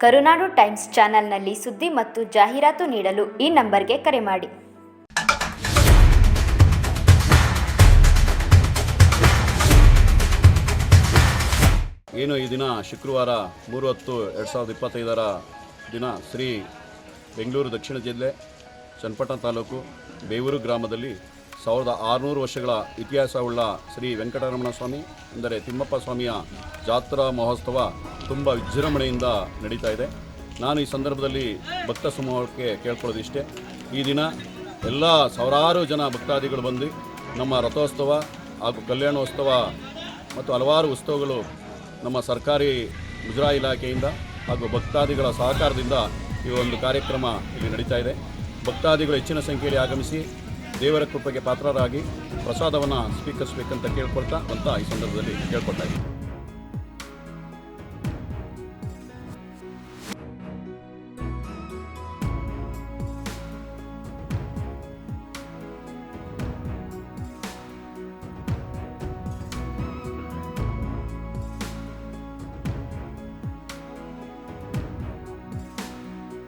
ಕರುನಾಡು times ಚಾನೆಲ್ನಲ್ಲಿ ಸುದ್ದಿ ಮತ್ತು ಜಾಹೀರಾತು ನೀಡಲು ಈ ನಂಬರ್ಗೆ ಕರೆ ಮಾಡಿ. ಏನು ಈ ದಿನ ಶುಕ್ರವಾರ ಮೂರು ಹತ್ತು ಎರಡು ಸಾವಿರದ ಇಪ್ಪತ್ತೈದರ ದಿನ ಶ್ರೀ ಬೆಂಗಳೂರು ದಕ್ಷಿಣ ಜಿಲ್ಲೆ ಚನ್ನಪಟ್ಟಣ ತಾಲೂಕು ಬೇವೂರು ಗ್ರಾಮದಲ್ಲಿ ಸಾವಿರದ ಆರುನೂರು ವರ್ಷಗಳ ಇತಿಹಾಸವುಳ್ಳ ಶ್ರೀ ವೆಂಕಟರಮಣ ಸ್ವಾಮಿ, ಅಂದರೆ ತಿಮ್ಮಪ್ಪ ಸ್ವಾಮಿಯ ಜಾತ್ರಾ ಮಹೋತ್ಸವ ತುಂಬ ವಿಜೃಂಭಣೆಯಿಂದ ನಡೀತಾ ಇದೆ. ನಾನು ಈ ಸಂದರ್ಭದಲ್ಲಿ ಭಕ್ತ ಸಮೂಹಕ್ಕೆ ಕೇಳ್ಕೊಳ್ಳೋದಿಷ್ಟೇ. ಈ ದಿನ ಎಲ್ಲ ಸಾವಿರಾರು ಜನ ಭಕ್ತಾದಿಗಳು ಬಂದು ನಮ್ಮ ರಥೋತ್ಸವ ಹಾಗೂ ಕಲ್ಯಾಣೋತ್ಸವ ಮತ್ತು ಹಲವಾರು ಉತ್ಸವಗಳು ನಮ್ಮ ಸರ್ಕಾರಿ ಮುಜರಾ ಇಲಾಖೆಯಿಂದ ಹಾಗೂ ಭಕ್ತಾದಿಗಳ ಸಹಕಾರದಿಂದ ಈ ಒಂದು ಕಾರ್ಯಕ್ರಮ ಇಲ್ಲಿ ನಡೀತಾ ಇದೆ. ಭಕ್ತಾದಿಗಳು ಹೆಚ್ಚಿನ ಸಂಖ್ಯೆಯಲ್ಲಿ ಆಗಮಿಸಿ ದೇವರ ಕೃಪೆಗೆ ಪಾತ್ರರಾಗಿ ಪ್ರಸಾದವನ್ನು ಸ್ವೀಕರಿಸಬೇಕಂತ ಕೇಳ್ಕೊಳ್ತಾ ಅಂತ ಈ ಸಂದರ್ಭದಲ್ಲಿ ಕೇಳ್ಕೊಳ್ತಾ ಇದ್ದೀನಿ.